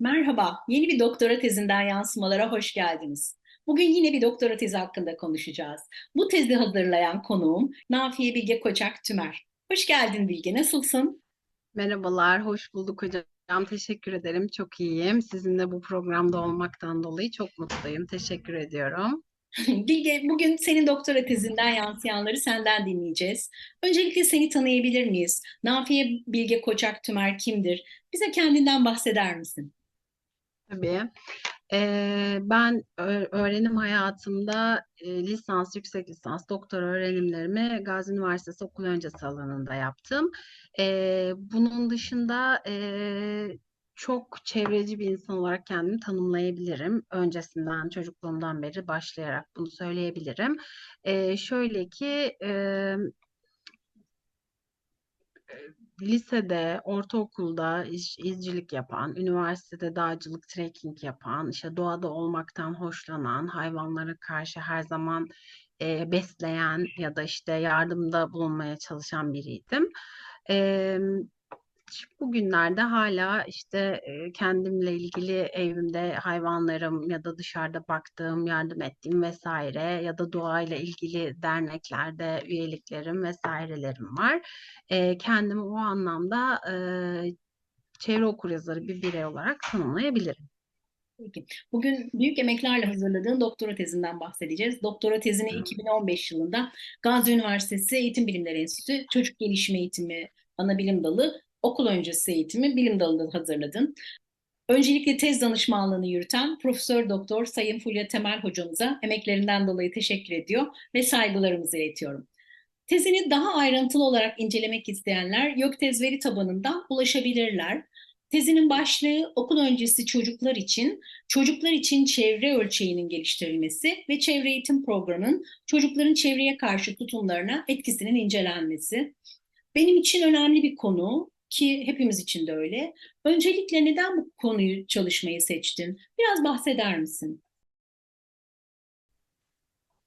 Merhaba, yeni bir doktora tezinden yansımalara hoş geldiniz. Bugün yine bir doktora tezi hakkında konuşacağız. Bu tezi hazırlayan konuğum Nafiye Bilge Koçak Tümer. Hoş geldin Bilge, nasılsın? Merhabalar, hoş bulduk hocam. Teşekkür ederim. Çok iyiyim. Sizinle bu programda olmaktan dolayı çok mutluyum. Teşekkür ediyorum. Bilge, bugün senin doktora tezinden yansıyanları senden dinleyeceğiz. Öncelikle seni tanıyabilir miyiz? Nafiye Bilge Koçak Tümer kimdir? Bize kendinden bahseder misin? Tabii. Ee, ben öğrenim hayatımda e, lisans, yüksek lisans, doktora öğrenimlerimi Gazi Üniversitesi okul öncesi alanında yaptım. Ee, bunun dışında e, çok çevreci bir insan olarak kendimi tanımlayabilirim. Öncesinden, çocukluğumdan beri başlayarak bunu söyleyebilirim. Ee, şöyle ki e, lisede, ortaokulda iş, izcilik yapan, üniversitede dağcılık, trekking yapan, işte doğada olmaktan hoşlanan, hayvanlara karşı her zaman e, besleyen ya da işte yardımda bulunmaya çalışan biriydim. E, bugünlerde hala işte kendimle ilgili evimde hayvanlarım ya da dışarıda baktığım, yardım ettiğim vesaire ya da doğayla ilgili derneklerde üyeliklerim vesairelerim var. Kendimi o anlamda çevre okuryazarı bir birey olarak tanımlayabilirim. Peki. Bugün büyük emeklerle hazırladığın doktora tezinden bahsedeceğiz. Doktora tezini 2015 yılında Gazi Üniversitesi Eğitim Bilimleri Enstitüsü Çocuk Gelişimi Eğitimi Anabilim Dalı Okul Öncesi Eğitimi Bilim Dalı'nda hazırladın. Öncelikle tez danışmanlığını yürüten Profesör Doktor Sayın Fulya Temel hocamıza emeklerinden dolayı teşekkür ediyor ve saygılarımızı iletiyorum. Tezini daha ayrıntılı olarak incelemek isteyenler YÖKTEZ veri tabanından ulaşabilirler. Tezinin başlığı okul öncesi çocuklar için, çocuklar için çevre ölçeğinin geliştirilmesi ve çevre eğitim programının çocukların çevreye karşı tutumlarına etkisinin incelenmesi. Benim için önemli bir konu ki hepimiz için de öyle. Öncelikle neden bu konuyu çalışmayı seçtin? Biraz bahseder misin?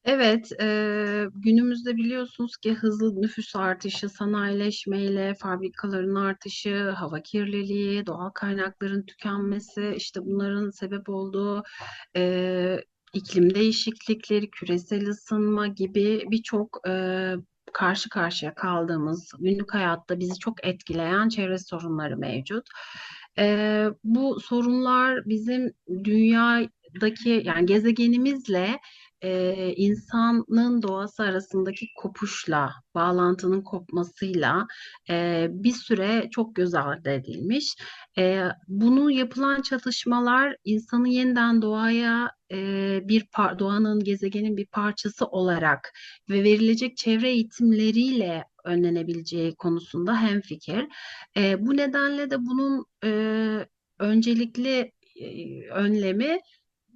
Evet, e, günümüzde biliyorsunuz ki hızlı nüfus artışı, sanayileşmeyle, fabrikaların artışı, hava kirliliği, doğal kaynakların tükenmesi, işte bunların sebep olduğu e, iklim değişiklikleri, küresel ısınma gibi birçok e, karşı karşıya kaldığımız, günlük hayatta bizi çok etkileyen çevre sorunları mevcut. E, bu sorunlar bizim dünyadaki yani gezegenimizle e, insanın doğası arasındaki kopuşla, bağlantının kopmasıyla e, bir süre çok göz ardı edilmiş. E, bunu yapılan çalışmalar insanı yeniden doğaya e, bir doğanın, gezegenin bir parçası olarak ve verilecek çevre eğitimleriyle önlenebileceği konusunda hemfikir. E, bu nedenle de bunun e, öncelikli önlemi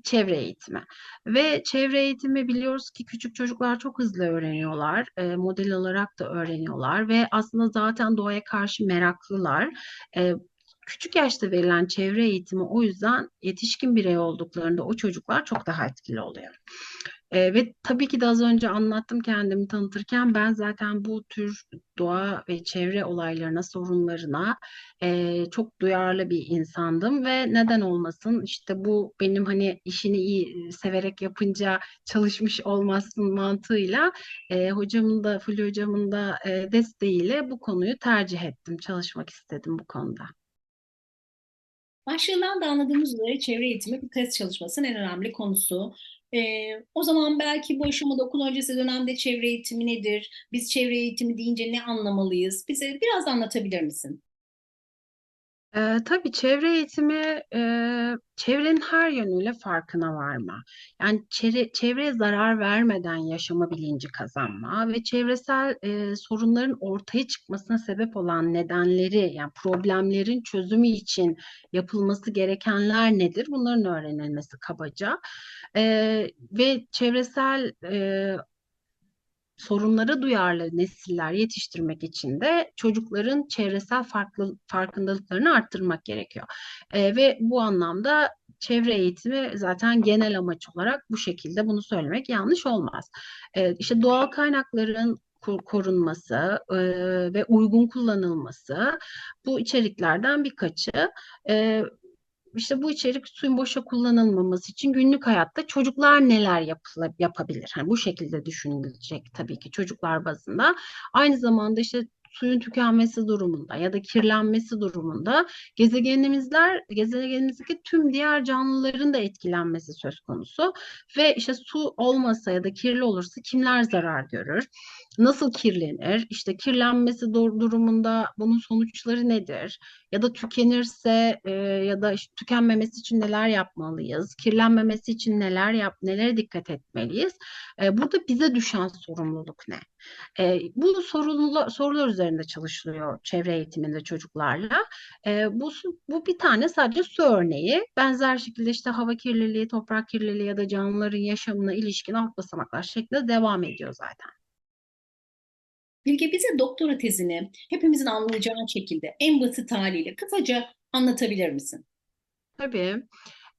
çevre eğitimi. Ve çevre eğitimi biliyoruz ki küçük çocuklar çok hızlı öğreniyorlar. E, model olarak da öğreniyorlar ve aslında zaten doğaya karşı meraklılar. E, küçük yaşta verilen çevre eğitimi o yüzden yetişkin birey olduklarında o çocuklar çok daha etkili oluyor. E, ve tabii ki de az önce anlattım kendimi tanıtırken ben zaten bu tür doğa ve çevre olaylarına, sorunlarına e, çok duyarlı bir insandım ve neden olmasın işte bu benim hani işini iyi severek yapınca çalışmış olmazsın mantığıyla e, hocamın da Fulya hocamın da e, desteğiyle bu konuyu tercih ettim, çalışmak istedim bu konuda. Başlığından da anladığımız üzere çevre eğitimi bir test çalışmasının en önemli konusu. Ee, o zaman belki bu aşamada okul öncesi dönemde çevre eğitimi nedir? Biz çevre eğitimi deyince ne anlamalıyız? Bize biraz anlatabilir misin? Ee, tabii çevre eğitimi e, çevrenin her yönüyle farkına varma. Yani çevre, çevreye zarar vermeden yaşama bilinci kazanma ve çevresel e, sorunların ortaya çıkmasına sebep olan nedenleri yani problemlerin çözümü için yapılması gerekenler nedir? Bunların öğrenilmesi kabaca. E, ve çevresel e, sorunlara duyarlı nesiller yetiştirmek için de çocukların çevresel farklı farkındalıklarını arttırmak gerekiyor. E, ve bu anlamda çevre eğitimi zaten genel amaç olarak bu şekilde bunu söylemek yanlış olmaz. E, işte doğal kaynakların ko- korunması e, ve uygun kullanılması bu içeriklerden birkaçı. E, işte bu içerik suyun boşa kullanılmaması için günlük hayatta çocuklar neler yapıla, yapabilir? Hani bu şekilde düşünülecek tabii ki çocuklar bazında. Aynı zamanda işte suyun tükenmesi durumunda ya da kirlenmesi durumunda gezegenimizler, gezegenimizdeki tüm diğer canlıların da etkilenmesi söz konusu. Ve işte su olmasa ya da kirli olursa kimler zarar görür? Nasıl kirlenir? İşte kirlenmesi dur- durumunda bunun sonuçları nedir? Ya da tükenirse e, ya da işte tükenmemesi için neler yapmalıyız? Kirlenmemesi için neler yap, nelere dikkat etmeliyiz? E, burada bize düşen sorumluluk ne? E, bu sorunla, sorular üzerinde çalışılıyor çevre eğitiminde çocuklarla. E, bu, bu bir tane sadece su örneği. Benzer şekilde işte hava kirliliği, toprak kirliliği ya da canlıların yaşamına ilişkin alt basamaklar şeklinde devam ediyor zaten. Bilge bize doktora tezini hepimizin anlayacağı şekilde en basit haliyle kısaca anlatabilir misin? Tabii.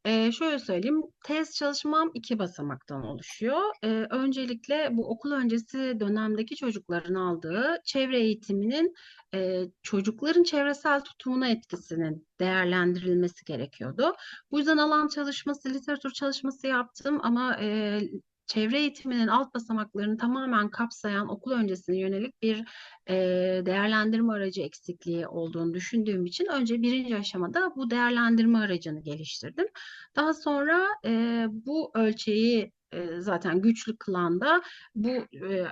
Ee, şöyle söyleyeyim, tez çalışmam iki basamaktan oluşuyor. Ee, öncelikle bu okul öncesi dönemdeki çocukların aldığı çevre eğitiminin e, çocukların çevresel tutumuna etkisinin değerlendirilmesi gerekiyordu. Bu yüzden alan çalışması, literatür çalışması yaptım ama e, çevre eğitiminin alt basamaklarını tamamen kapsayan okul öncesine yönelik bir e, değerlendirme aracı eksikliği olduğunu düşündüğüm için önce birinci aşamada bu değerlendirme aracını geliştirdim. Daha sonra e, bu ölçeği e, zaten güçlü kılan da bu e,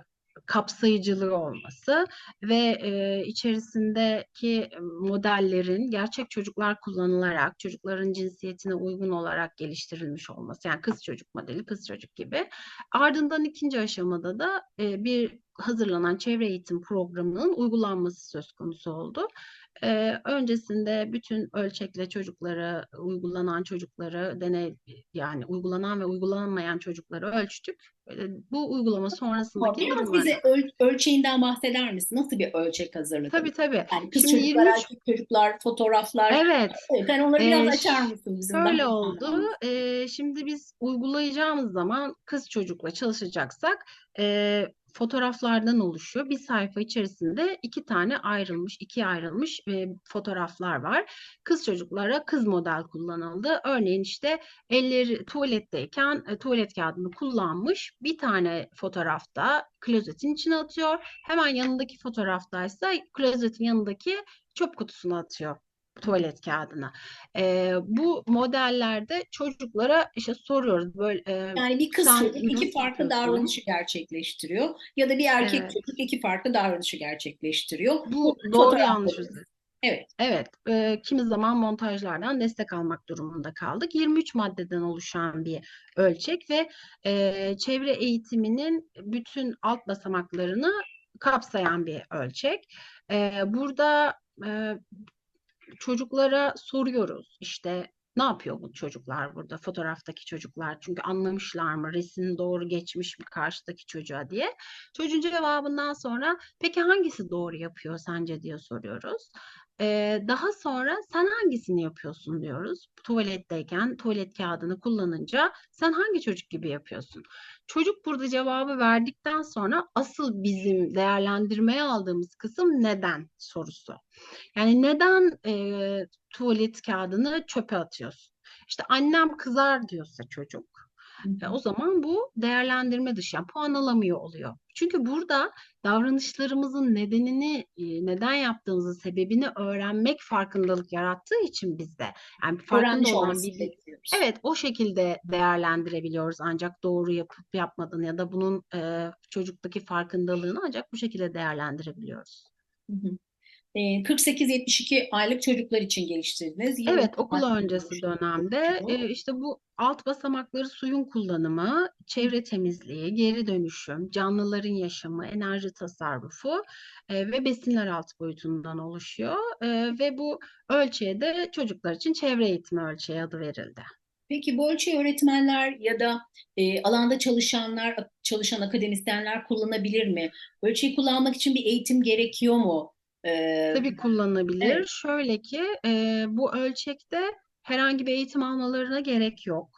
kapsayıcılığı olması ve e, içerisindeki modellerin gerçek çocuklar kullanılarak çocukların cinsiyetine uygun olarak geliştirilmiş olması yani kız çocuk modeli kız çocuk gibi ardından ikinci aşamada da e, bir hazırlanan çevre eğitim programının uygulanması söz konusu oldu. Ee, öncesinde bütün ölçekle çocukları, uygulanan çocukları, deney yani uygulanan ve uygulanmayan çocukları ölçtük. Ee, bu uygulama Ama sonrasındaki Biraz durumlar. bize öl- ölçeğinden bahseder misin? Nasıl bir ölçek hazırladın? Tabii tabii. Yani kız Şimdi çocuklar, 23 erkek çocuklar, fotoğraflar. Evet. Evet, yani onları biraz Ee, açar mısın bizim Şöyle oldu. Ee, şimdi biz uygulayacağımız zaman kız çocukla çalışacaksak e, fotoğraflardan oluşuyor. Bir sayfa içerisinde iki tane ayrılmış, ikiye ayrılmış e, fotoğraflar var. Kız çocuklara kız model kullanıldı. Örneğin işte elleri tuvaletteyken e, tuvalet kağıdını kullanmış. Bir tane fotoğrafta klozetin içine atıyor. Hemen yanındaki fotoğraftaysa klozetin yanındaki çöp kutusuna atıyor tuvalet kağıdına. Ee, bu modellerde çocuklara işte soruyoruz böyle e, Yani bir kız çocuk iki farklı davranışı gerçekleştiriyor ya da bir erkek Evet. çocuk iki farklı davranışı gerçekleştiriyor. Bu doğru yanlış. Evet. Evet, e, kimi zaman montajlardan destek almak durumunda kaldık. 23 maddeden oluşan bir ölçek ve e, çevre eğitiminin bütün alt basamaklarını kapsayan bir ölçek. E, burada e, çocuklara soruyoruz işte ne yapıyor bu çocuklar burada fotoğraftaki çocuklar? Çünkü anlamışlar mı? Resim doğru geçmiş mi karşıdaki çocuğa? diye. Çocuğun cevabından sonra peki hangisi doğru yapıyor sence? diye soruyoruz. Daha sonra sen hangisini yapıyorsun diyoruz. Tuvaletteyken tuvalet kağıdını kullanınca sen hangi çocuk gibi yapıyorsun? Çocuk burada cevabı verdikten sonra asıl bizim değerlendirmeye aldığımız kısım neden sorusu. Yani neden e, tuvalet kağıdını çöpe atıyorsun? İşte annem kızar diyorsa çocuk. E, o zaman bu değerlendirme dışı, yani puan alamıyor oluyor. Çünkü burada davranışlarımızın nedenini, e, neden yaptığımızın sebebini öğrenmek farkındalık yarattığı için bizde. Yani farkında olan bir. Evet, o şekilde değerlendirebiliyoruz ancak doğru yapıp yapmadığını ya da bunun e, çocuktaki farkındalığını ancak bu şekilde değerlendirebiliyoruz. Hı hı. E, 48-72 aylık çocuklar için geliştirdiniz. Yirmi Evet, okul öncesi dönemde e, işte bu alt basamakları suyun kullanımı, çevre temizliği, geri dönüşüm, canlıların yaşamı, enerji tasarrufu e, ve besinler alt boyutundan oluşuyor. E, ve bu ölçüye de çocuklar için çevre eğitimi ölçeği adı verildi. Peki bu ölçeği öğretmenler ya da e, alanda çalışanlar, çalışan akademisyenler kullanabilir mi? Ölçeği kullanmak için bir eğitim gerekiyor mu? E, Tabii kullanılabilir. evet. Şöyle ki e, bu ölçekte herhangi bir eğitim almalarına gerek yok.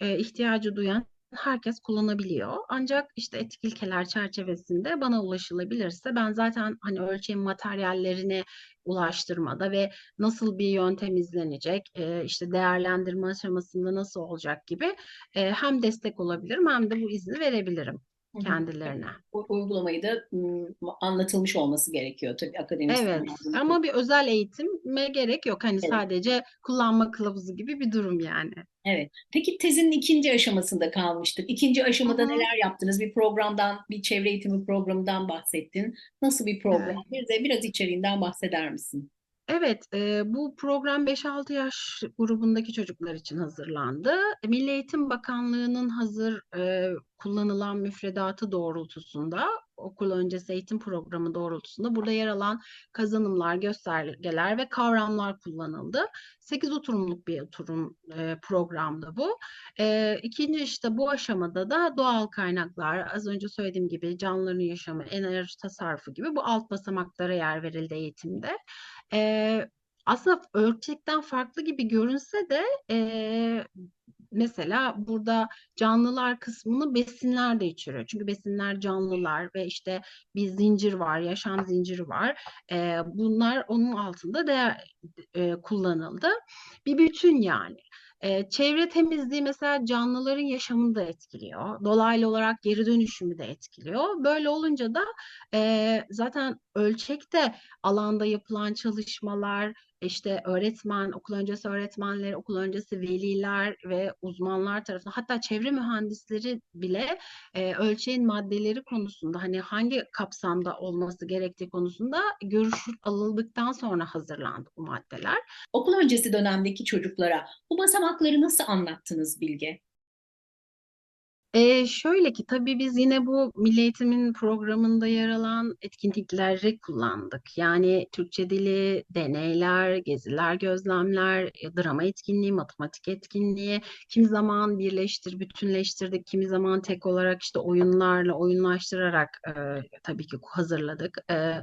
E, ihtiyacı duyan herkes kullanabiliyor. Ancak işte etik ilkeler çerçevesinde bana ulaşılabilirse ben zaten hani ölçeğin materyallerini ulaştırmada ve nasıl bir yöntem izlenecek, e, işte değerlendirme aşamasında nasıl olacak gibi e, hem destek olabilirim hem de bu izni verebilirim. Kendilerine. U- uygulamayı da anlatılmış olması gerekiyor tabii Evet akademisyenler bunu ama bir özel eğitime gerek yok. Hani Evet. sadece kullanma kılavuzu gibi bir durum yani. Evet. Peki tezin ikinci aşamasında kalmıştık. İkinci aşamada hı. neler yaptınız? Bir programdan, bir çevre eğitimi programından bahsettin. Nasıl bir program? Evet. Bir de biraz içeriğinden bahseder misin? Evet, e, bu program 5-6 yaş grubundaki çocuklar için hazırlandı. Milli Eğitim Bakanlığı'nın hazır e, kullanılan müfredatı doğrultusunda, okul öncesi eğitim programı doğrultusunda burada yer alan kazanımlar, göstergeler ve kavramlar kullanıldı. 8 oturumluk bir oturum e, programdı bu. E, ikinci işte bu aşamada da doğal kaynaklar, az önce söylediğim gibi canlıların yaşamı, enerji tasarrufu gibi bu alt basamaklara yer verildi eğitimde. Ee, aslında ölçekten farklı gibi görünse de e, mesela burada canlılar kısmını besinler de içeriyor. Çünkü besinler canlılar ve işte bir zincir var, yaşam zinciri var. Ee, bunlar onun altında değer e, kullanıldı. Bir bütün yani. Ee, çevre temizliği mesela canlıların yaşamını da etkiliyor. Dolaylı olarak geri dönüşümü de etkiliyor. Böyle olunca da e, zaten ölçekte alanda yapılan çalışmalar, işte öğretmen, okul öncesi öğretmenleri, okul öncesi veliler ve uzmanlar tarafından hatta çevre mühendisleri bile e, ölçeğin maddeleri konusunda hani hangi kapsamda olması gerektiği konusunda görüş alındıktan sonra hazırlandı bu maddeler. Okul öncesi dönemdeki çocuklara bu basamakları nasıl anlattınız Bilge? Ee, şöyle ki tabii biz yine bu Milli Eğitim'in programında yer alan etkinlikleri kullandık. Yani Türkçe dili, deneyler, geziler, gözlemler, drama etkinliği, matematik etkinliği, kimi zaman birleştir, bütünleştirdik, kimi zaman tek olarak işte oyunlarla oyunlaştırarak e, tabii ki hazırladık. E,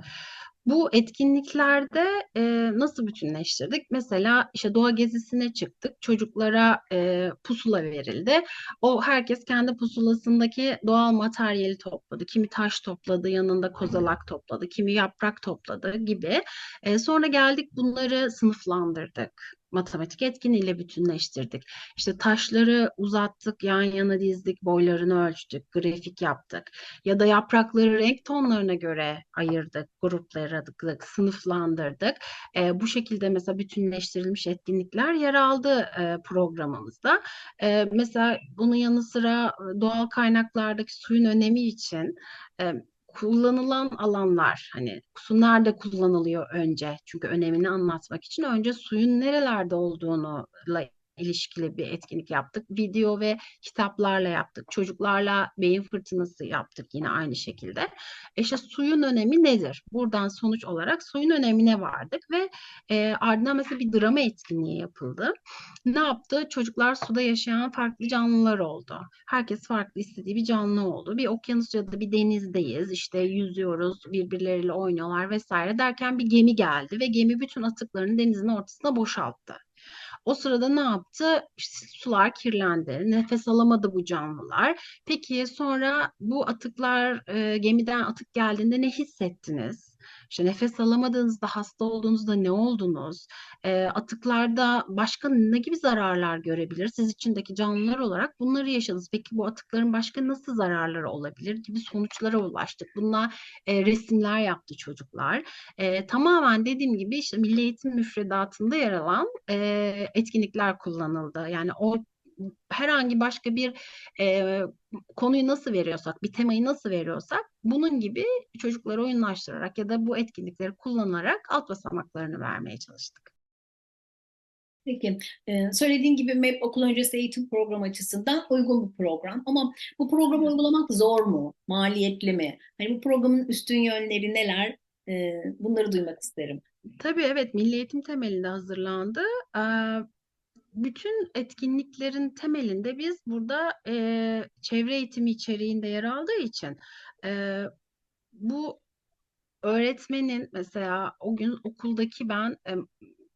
bu etkinliklerde e, nasıl bütünleştirdik? Mesela işte doğa gezisine çıktık, çocuklara e, pusula verildi. O herkes kendi pusulasındaki doğal materyali topladı. Kimi taş topladı, yanında kozalak topladı, kimi yaprak topladı gibi. E, sonra geldik bunları sınıflandırdık. Matematik etkinliğiyle bütünleştirdik. İşte taşları uzattık, yan yana dizdik, boylarını ölçtük, grafik yaptık. Ya da yaprakları renk tonlarına göre ayırdık, grupladık, sınıflandırdık. E, bu şekilde mesela bütünleştirilmiş etkinlikler yer aldı e, programımızda. E, mesela bunun yanı sıra doğal kaynaklardaki suyun önemi için e, kullanılan alanlar hani su nerede kullanılıyor önce. Çünkü önemini anlatmak için önce suyun nerelerde olduğunu ilişkili bir etkinlik yaptık. Video ve kitaplarla yaptık. Çocuklarla beyin fırtınası yaptık yine aynı şekilde. E işte suyun önemi nedir? Buradan sonuç olarak suyun önemine vardık ve e, ardından mesela bir drama etkinliği yapıldı. Ne yaptı? Çocuklar suda yaşayan farklı canlılar oldu. Herkes farklı istediği bir canlı oldu. Bir okyanus ya da bir denizdeyiz. İşte yüzüyoruz, birbirleriyle oynuyorlar vesaire derken bir gemi geldi ve gemi bütün atıklarını denizin ortasına boşalttı. O sırada ne yaptı? İşte sular kirlendi. Nefes alamadı bu canlılar. Peki sonra bu atıklar e, gemiden atık geldiğinde ne hissettiniz? İşte nefes alamadığınızda, hasta olduğunuzda ne oldunuz? E, atıklarda başka ne gibi zararlar görebilir? Siz içindeki canlılar olarak bunları yaşadınız. Peki bu atıkların başka nasıl zararları olabilir gibi sonuçlara ulaştık. Bunlar e, resimler yaptı çocuklar. E, tamamen dediğim gibi işte Milli Eğitim müfredatında yer alan e, etkinlikler kullanıldı. Yani o herhangi başka bir e, konuyu nasıl veriyorsak, bir temayı nasıl veriyorsak bunun gibi çocukları oyunlaştırarak ya da bu etkinlikleri kullanarak alt basamaklarını vermeye çalıştık. Peki, e, söylediğin gibi MEP okul öncesi eğitim programı açısından uygun bir program. Ama bu programı uygulamak zor mu? Maliyetli mi? Hani bu programın üstün yönleri neler? E, bunları duymak isterim. Tabii evet Milli Eğitim temelinde hazırlandı. Ee, bütün etkinliklerin temelinde biz burada eee, çevre eğitimi içeriğinde yer aldığı için eee, bu öğretmenin mesela o gün okuldaki ben em,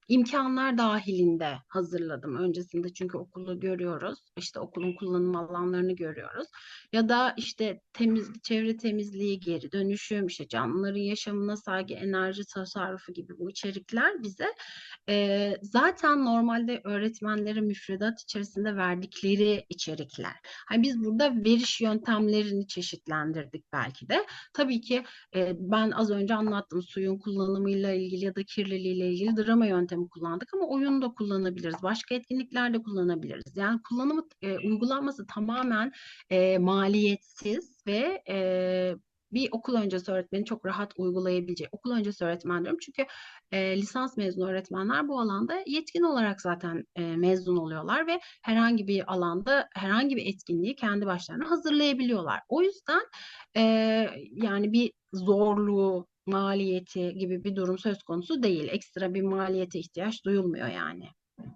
imkanlar dahilinde hazırladım öncesinde çünkü okulu görüyoruz. İşte okulun kullanım alanlarını görüyoruz. Ya da işte temiz çevre temizliği, geri dönüşüm, işte canlıların yaşamına saygı, enerji tasarrufu gibi bu içerikler bize e, zaten normalde öğretmenlere müfredat içerisinde verdikleri içerikler. Hani biz burada veriş yöntemlerini çeşitlendirdik belki de. Tabii ki e, ben az önce anlattım suyun kullanımıyla ilgili ya da kirliliğiyle ilgili drama yöntemi kullandık ama oyun da kullanabiliriz. Başka etkinliklerde kullanabiliriz. Yani kullanımı, e, uygulanması tamamen e, maliyetsiz ve e, bir okul öncesi öğretmeni çok rahat uygulayabileceği. Okul öncesi öğretmen diyorum çünkü e, lisans mezunu öğretmenler bu alanda yetkin olarak zaten e, mezun oluyorlar ve herhangi bir alanda herhangi bir etkinliği kendi başlarına hazırlayabiliyorlar. O yüzden e, yani bir zorluğu, maliyeti gibi bir durum söz konusu değil. Ekstra bir maliyete ihtiyaç duyulmuyor yani.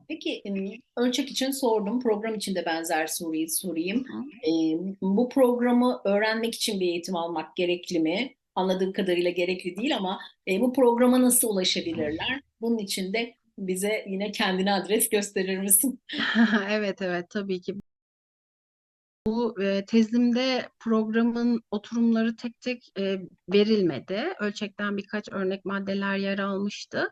Peki em, ölçek için sordum. Program için de benzer soruyu sorayım. Hı. Em, Bu programı öğrenmek için bir eğitim almak gerekli mi? Anladığım kadarıyla gerekli değil ama e, bu programa nasıl ulaşabilirler? Bunun için de bize yine kendine adres gösterir misin? Evet evet tabii ki. Bu e, tezimde programın oturumları tek tek e, verilmedi. Ölçekten birkaç örnek maddeler yer almıştı.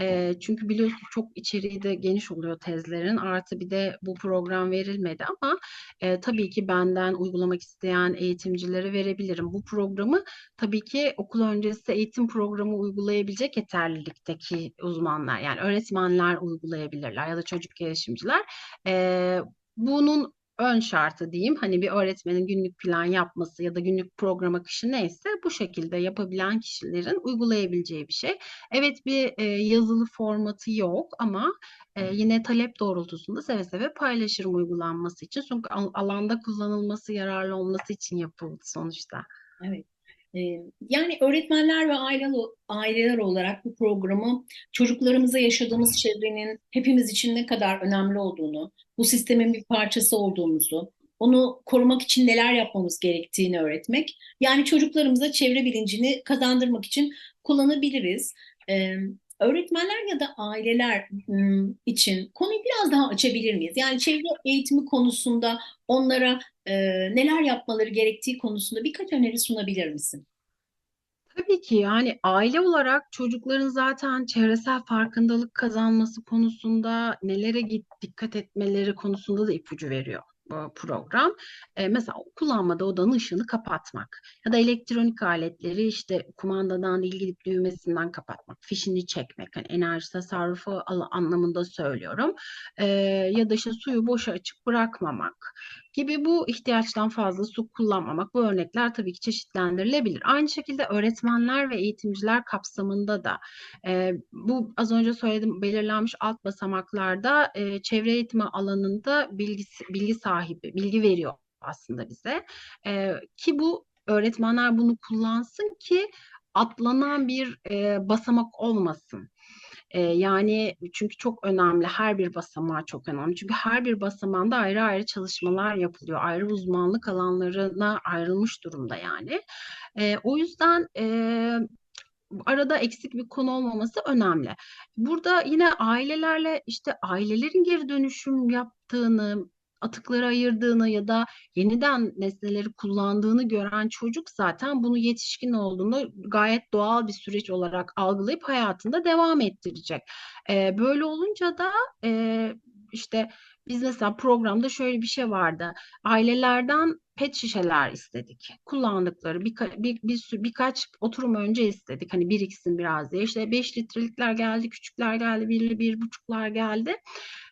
E, çünkü biliyorsunuz çok içeriği de geniş oluyor tezlerin. Artı bir de bu program verilmedi ama e, tabii ki benden uygulamak isteyen eğitimcilere verebilirim. Bu programı tabii ki okul öncesi eğitim programı uygulayabilecek yeterlilikteki uzmanlar yani öğretmenler uygulayabilirler ya da çocuk gelişimciler. E, bunun ön şartı diyeyim. Hani bir öğretmenin günlük plan yapması ya da günlük program akışı neyse bu şekilde yapabilen kişilerin uygulayabileceği bir şey. Evet bir e, yazılı formatı yok ama e, yine talep doğrultusunda seve seve paylaşırım uygulanması için. Çünkü al- alanda kullanılması, yararlı olması için yapıldı sonuçta. Evet. Yani öğretmenler ve aile, aileler olarak bu programı çocuklarımıza yaşadığımız çevrenin hepimiz için ne kadar önemli olduğunu, bu sistemin bir parçası olduğumuzu, onu korumak için neler yapmamız gerektiğini öğretmek. Yani çocuklarımıza çevre bilincini kazandırmak için kullanabiliriz. Öğretmenler ya da aileler için konuyu biraz daha açabilir miyiz? Yani çevre eğitimi konusunda onlara e, neler yapmaları gerektiği konusunda birkaç öneri sunabilir misin? Tabii ki yani aile olarak çocukların zaten çevresel farkındalık kazanması konusunda nelere git, dikkat etmeleri konusunda da ipucu veriyor program. Ee, mesela kullanmada odanın ışığını kapatmak ya da elektronik aletleri işte kumandadan değil gidip düğmesinden kapatmak, fişini çekmek, hani enerji tasarrufu anlamında söylüyorum. Ee, ya da işte suyu boşa açık bırakmamak gibi bu ihtiyaçtan fazla su kullanmamak bu örnekler tabii ki çeşitlendirilebilir. Aynı şekilde öğretmenler ve eğitimciler kapsamında da e, bu az önce söyledim belirlenmiş alt basamaklarda e, çevre eğitimi alanında bilgi, bilgi sahibi, bilgi veriyor aslında bize. E, ki bu öğretmenler bunu kullansın ki atlanan bir e, basamak olmasın. E, yani çünkü çok önemli. Her bir basamağı çok önemli. Çünkü her bir basamağında ayrı ayrı çalışmalar yapılıyor. Ayrı uzmanlık alanlarına ayrılmış durumda yani. E, o yüzden e, arada eksik bir konu olmaması önemli. Burada yine ailelerle işte ailelerin geri dönüşüm yaptığını, atıkları ayırdığını ya da yeniden nesneleri kullandığını gören çocuk zaten bunu yetişkin olduğunda gayet doğal bir süreç olarak algılayıp hayatında devam ettirecek. Ee, böyle olunca da e, işte biz mesela programda şöyle bir şey vardı. Ailelerden pet şişeler istedik. Kullandıkları birka- bir, bir, sürü- birkaç oturum önce istedik. Hani biriksin biraz diye. İşte 5 litrelikler geldi, küçükler geldi, birli bir buçuklar geldi.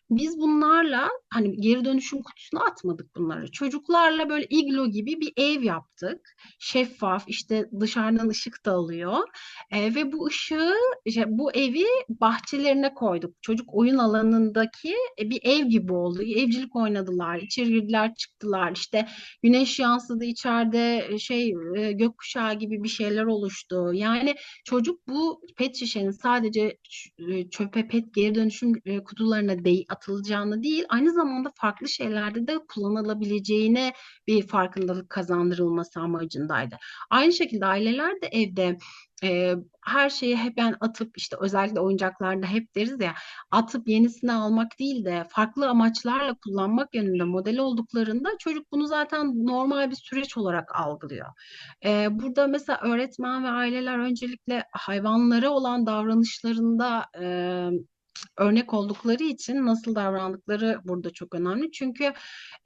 Biz bunlarla hani geri dönüşüm kutusuna atmadık bunları. Çocuklarla böyle iglo gibi bir ev yaptık. Şeffaf, işte dışarıdan ışık da alıyor. E, ve bu ışığı, işte bu evi bahçelerine koyduk. Çocuk oyun alanındaki e, bir ev gibi oldu. Evcilik oynadılar, içeri girdiler, çıktılar. İşte güneş yansıdı içeride e, şey e, gökkuşağı gibi bir şeyler oluştu. Yani çocuk bu pet şişenin sadece çöpe pet geri dönüşüm kutularına değil atılacağını değil, aynı zamanda farklı şeylerde de kullanılabileceğine bir farkındalık kazandırılması amacındaydı. Aynı şekilde aileler de evde e, her şeyi hep ben atıp işte özellikle oyuncaklarda hep deriz ya atıp yenisini almak değil de farklı amaçlarla kullanmak yönünde model olduklarında çocuk bunu zaten normal bir süreç olarak algılıyor. E, burada mesela öğretmen ve aileler öncelikle hayvanlara olan davranışlarında e, örnek oldukları için nasıl davrandıkları burada çok önemli. Çünkü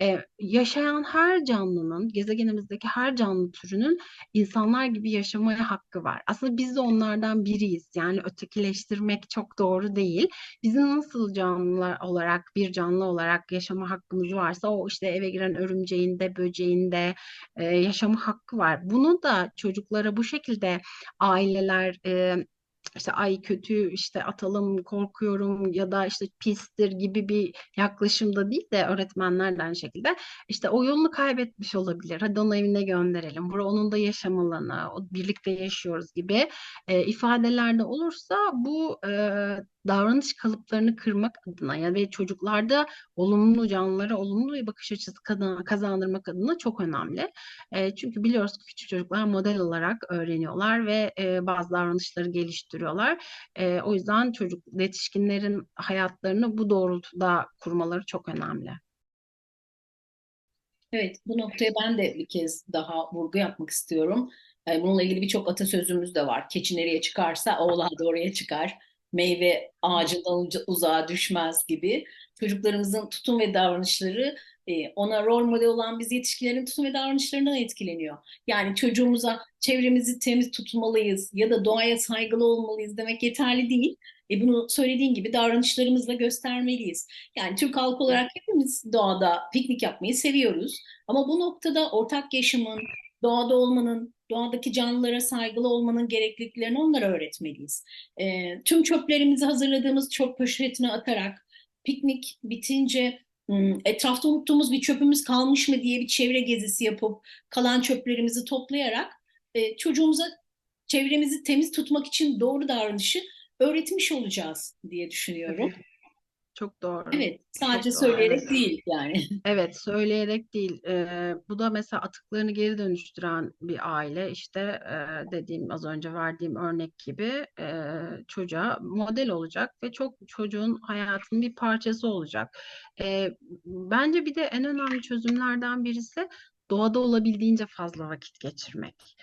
e, yaşayan her canlının, gezegenimizdeki her canlı türünün insanlar gibi yaşamaya hakkı var. Aslında biz de onlardan biriyiz. Yani ötekileştirmek çok doğru değil. Bizim nasıl canlılar olarak, bir canlı olarak yaşama hakkımız varsa o işte eve giren örümceğinde, böceğinde e, yaşama hakkı var. Bunu da çocuklara bu şekilde aileler e, işte ay kötü işte atalım korkuyorum ya da işte pistir gibi bir yaklaşımda değil de öğretmenler de aynı şekilde işte o yolunu kaybetmiş olabilir. Hadi onu evine gönderelim. Bura onun da yaşam alanı. O, birlikte yaşıyoruz gibi e, ifadelerde olursa bu e, davranış kalıplarını kırmak adına ya ve çocuklarda olumlu canlılara olumlu bir bakış açısı kazan- kazandırmak adına çok önemli. E, çünkü biliyoruz ki küçük çocuklar model olarak öğreniyorlar ve e, bazı davranışları geliştiriyorlar. E, o yüzden çocuk yetişkinlerin hayatlarını bu doğrultuda kurmaları çok önemli. Evet, bu noktaya ben de bir kez daha vurgu yapmak istiyorum. Bununla ilgili birçok atasözümüz de var. Keçi nereye çıkarsa oğlan da oraya çıkar. Meyve ağacından uzağa düşmez gibi. Çocuklarımızın tutum ve davranışları ona rol model olan biz yetişkinlerin tutum ve davranışlarından etkileniyor. Yani çocuğumuza çevremizi temiz tutmalıyız ya da doğaya saygılı olmalıyız demek yeterli değil. E, bunu söylediğin gibi davranışlarımızla göstermeliyiz. Yani Türk halkı olarak hepimiz doğada piknik yapmayı seviyoruz. Ama bu noktada ortak yaşamın, doğada olmanın, doğadaki canlılara saygılı olmanın gerekliliklerini onlara öğretmeliyiz. Ee, tüm çöplerimizi hazırladığımız çöp poşetine atarak, piknik bitince etrafta unuttuğumuz bir çöpümüz kalmış mı diye bir çevre gezisi yapıp kalan çöplerimizi toplayarak e, çocuğumuza çevremizi temiz tutmak için doğru davranışı öğretmiş olacağız diye düşünüyorum. Çok doğru. Evet, sadece Çok doğru, söyleyerek evet. değil yani. Evet, söyleyerek değil. Ee, bu da mesela atıklarını geri dönüştüren bir aile. İşte e, dediğim az önce verdiğim örnek gibi e, çocuğa model olacak ve çok çocuğun hayatının bir parçası olacak. E, bence bir de en önemli çözümlerden birisi doğada olabildiğince fazla vakit geçirmek.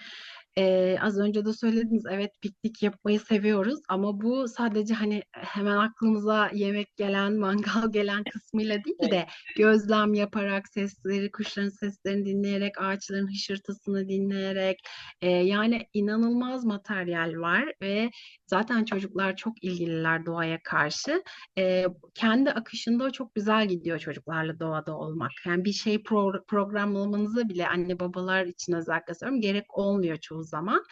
Ee, az önce de söylediniz evet piknik yapmayı seviyoruz ama bu sadece hani hemen aklımıza yemek gelen, mangal gelen kısmıyla değil Evet. de gözlem yaparak sesleri, kuşların seslerini dinleyerek, ağaçların hışırtısını dinleyerek e, yani inanılmaz materyal var ve zaten çocuklar çok ilgililer doğaya karşı. E, kendi akışında çok güzel gidiyor çocuklarla doğada olmak. Yani bir şey pro programlamanıza bile anne babalar için özellikle söylüyorum gerek olmuyor çoğu zaman.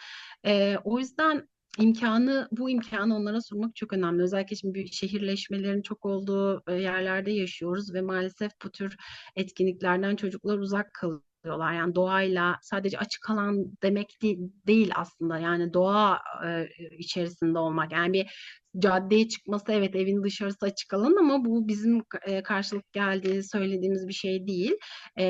E, o yüzden imkanı bu imkanı onlara sunmak çok önemli. Özellikle şimdi şehirleşmelerin çok olduğu e, yerlerde yaşıyoruz ve maalesef bu tür etkinliklerden çocuklar uzak kalıyorlar. Yani doğayla sadece açık alan demek değil, değil aslında. Yani doğa e, içerisinde olmak. Yani bir caddeye çıkması evet evin dışarısı açık alan ama bu bizim e, karşılık geldiği söylediğimiz bir şey değil. E,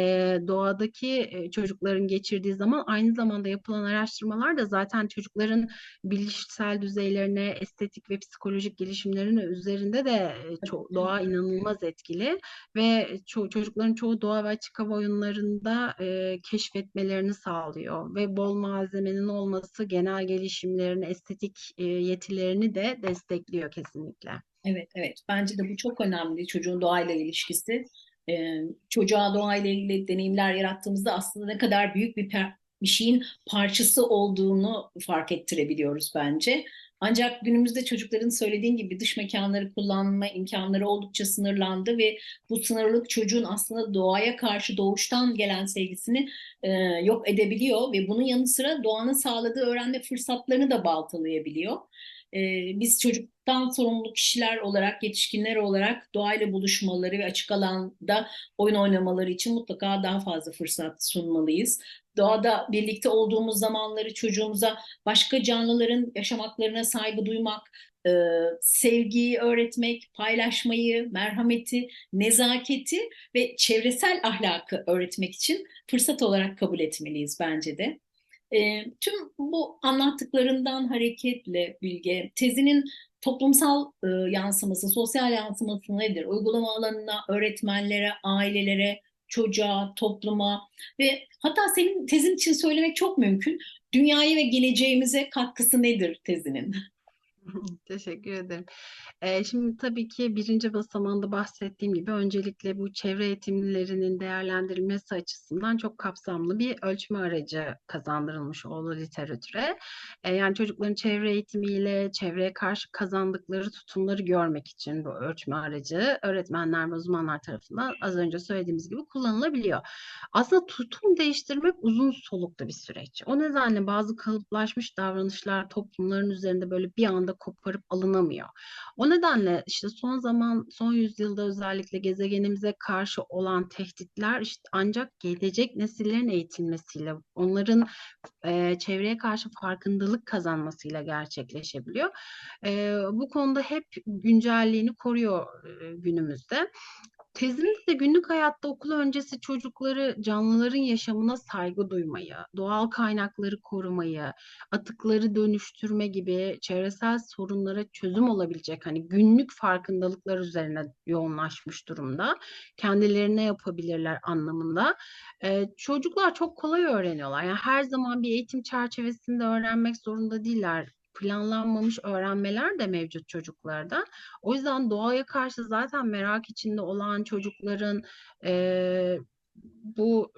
doğadaki e, çocukların geçirdiği zaman aynı zamanda yapılan araştırmalar da zaten çocukların bilişsel düzeylerine, estetik ve psikolojik gelişimlerine üzerinde de ço- doğa inanılmaz etkili ve ço- çocukların çoğu doğa ve açık hava oyunlarında e, keşfetmelerini sağlıyor ve bol malzemenin olması genel gelişimlerini, estetik e, yetilerini de destekliyor kesinlikle. Evet, evet. Bence de bu çok önemli çocuğun doğayla ilişkisi. Ee, çocuğa doğayla ilgili deneyimler yarattığımızda aslında ne kadar büyük bir per- bir şeyin parçası olduğunu fark ettirebiliyoruz bence. Ancak günümüzde çocukların söylediğin gibi dış mekanları kullanma imkanları oldukça sınırlandı ve bu sınırlılık çocuğun aslında doğaya karşı doğuştan gelen sevgisini e, yok edebiliyor ve bunun yanı sıra doğanın sağladığı öğrenme fırsatlarını da baltalayabiliyor. E, biz çocuktan sorumlu kişiler olarak, yetişkinler olarak doğayla buluşmaları ve açık alanda oyun oynamaları için mutlaka daha fazla fırsat sunmalıyız. Doğada birlikte olduğumuz zamanları çocuğumuza başka canlıların yaşamaklarına saygı duymak, e, sevgiyi öğretmek, paylaşmayı, merhameti, nezaketi ve çevresel ahlakı öğretmek için fırsat olarak kabul etmeliyiz bence de. E, tüm bu anlattıklarından hareketle Bilge, tezinin toplumsal e, yansıması, sosyal yansıması nedir? Uygulama alanına, öğretmenlere, ailelere, çocuğa, topluma ve hatta senin tezin için söylemek çok mümkün. Dünyaya ve geleceğimize katkısı nedir tezinin? Teşekkür ederim. Ee, şimdi tabii ki birinci basamağında bahsettiğim gibi öncelikle bu çevre eğitimlerinin değerlendirilmesi açısından çok kapsamlı bir ölçme aracı kazandırılmış oldu literatüre. Ee, yani çocukların çevre eğitimiyle çevreye karşı kazandıkları tutumları görmek için bu ölçme aracı öğretmenler ve uzmanlar tarafından az önce söylediğimiz gibi kullanılabiliyor. Aslında tutum değiştirmek uzun soluklu bir süreç. O nedenle bazı kalıplaşmış davranışlar toplumların üzerinde böyle bir anda koparıp alınamıyor. O nedenle işte son zaman, son yüzyılda özellikle gezegenimize karşı olan tehditler işte ancak gelecek nesillerin eğitilmesiyle, onların e, çevreye karşı farkındalık kazanmasıyla gerçekleşebiliyor. E, bu konuda hep güncelliğini koruyor e, günümüzde. Tezimizde günlük hayatta okul öncesi çocukları canlıların yaşamına saygı duymayı, doğal kaynakları korumayı, atıkları dönüştürme gibi çevresel sorunlara çözüm olabilecek hani günlük farkındalıklar üzerine yoğunlaşmış durumda. Kendilerine yapabilirler anlamında. Ee, çocuklar çok kolay öğreniyorlar. Yani her zaman bir eğitim çerçevesinde öğrenmek zorunda değiller planlanmamış öğrenmeler de mevcut çocuklarda. O yüzden doğaya karşı zaten merak içinde olan çocukların e, bu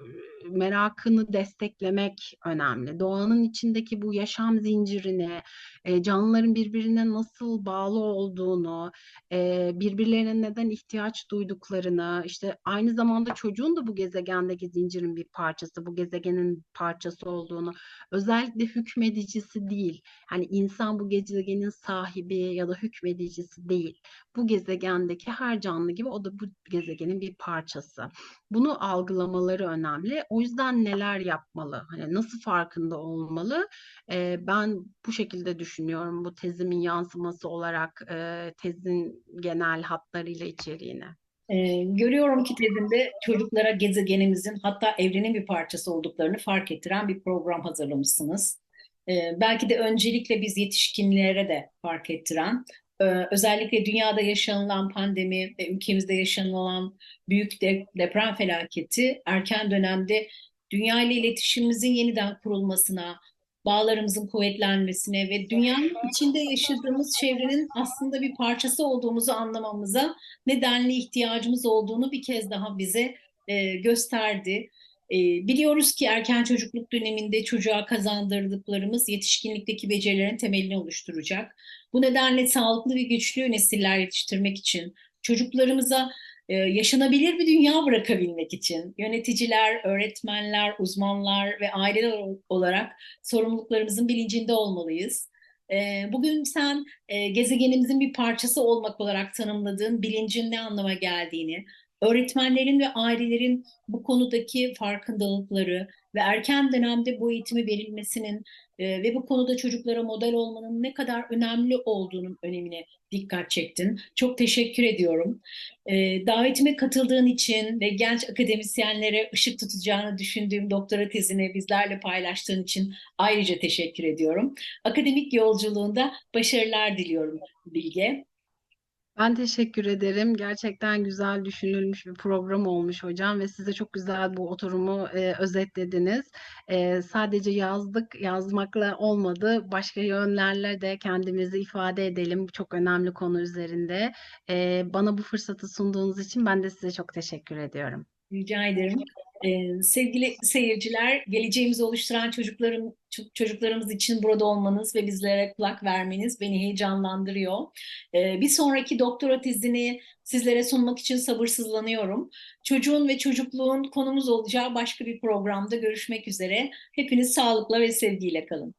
merakını desteklemek önemli. Doğanın içindeki bu yaşam zincirini, e, canlıların birbirine nasıl bağlı olduğunu, e, birbirlerine neden ihtiyaç duyduklarını, işte aynı zamanda çocuğun da bu gezegendeki zincirin bir parçası, bu gezegenin parçası olduğunu, özellikle hükmedicisi değil. Hani insan bu gezegenin sahibi ya da hükmedicisi değil. Bu gezegendeki her canlı gibi o da bu gezegenin bir parçası. Bunu algılamaları önemli. O yüzden neler yapmalı? Hani nasıl farkında olmalı? Ee, ben bu şekilde düşünüyorum bu tezimin yansıması olarak e, tezin genel hatlarıyla içeriğine. Ee, görüyorum ki tezinde çocuklara gezegenimizin hatta evrenin bir parçası olduklarını fark ettiren bir program hazırlamışsınız. Ee, belki de öncelikle biz yetişkinlere de fark ettiren, e, özellikle dünyada yaşanılan pandemi ve ülkemizde yaşanılan büyük de, deprem felaketi erken dönemde dünya ile iletişimimizin yeniden kurulmasına, bağlarımızın kuvvetlenmesine ve dünyanın içinde yaşadığımız çevrenin aslında bir parçası olduğumuzu anlamamıza nedenli ihtiyacımız olduğunu bir kez daha bize e, gösterdi. E, biliyoruz ki erken çocukluk döneminde çocuğa kazandırdıklarımız yetişkinlikteki becerilerin temelini oluşturacak. Bu nedenle sağlıklı ve güçlü nesiller yetiştirmek için çocuklarımıza e, yaşanabilir bir dünya bırakabilmek için yöneticiler, öğretmenler, uzmanlar ve aileler olarak sorumluluklarımızın bilincinde olmalıyız. E, bugün sen e, gezegenimizin bir parçası olmak olarak tanımladığın bilincin ne anlama geldiğini, öğretmenlerin ve ailelerin bu konudaki farkındalıkları ve erken dönemde bu eğitimi verilmesinin e, ve bu konuda çocuklara model olmanın ne kadar önemli olduğunun önemine dikkat çektin. Çok teşekkür ediyorum. E, davetime katıldığın için ve genç akademisyenlere ışık tutacağını düşündüğüm doktora tezini bizlerle paylaştığın için ayrıca teşekkür ediyorum. Akademik yolculuğunda başarılar diliyorum Bilge. Ben teşekkür ederim. Gerçekten güzel düşünülmüş bir program olmuş hocam ve size çok güzel bu oturumu e, özetlediniz. E, sadece yazdık, yazmakla olmadı. Başka yönlerle de kendimizi ifade edelim. Bu çok önemli konu üzerinde. E, bana bu fırsatı sunduğunuz için ben de size çok teşekkür ediyorum. Rica ederim. Ee, sevgili seyirciler, geleceğimizi oluşturan çocukların çocuklarımız için burada olmanız ve bizlere kulak vermeniz beni heyecanlandırıyor. Ee, bir sonraki doktora tezini sizlere sunmak için sabırsızlanıyorum. Çocuğun ve çocukluğun konumuz olacağı başka bir programda görüşmek üzere. Hepiniz sağlıkla ve sevgiyle kalın.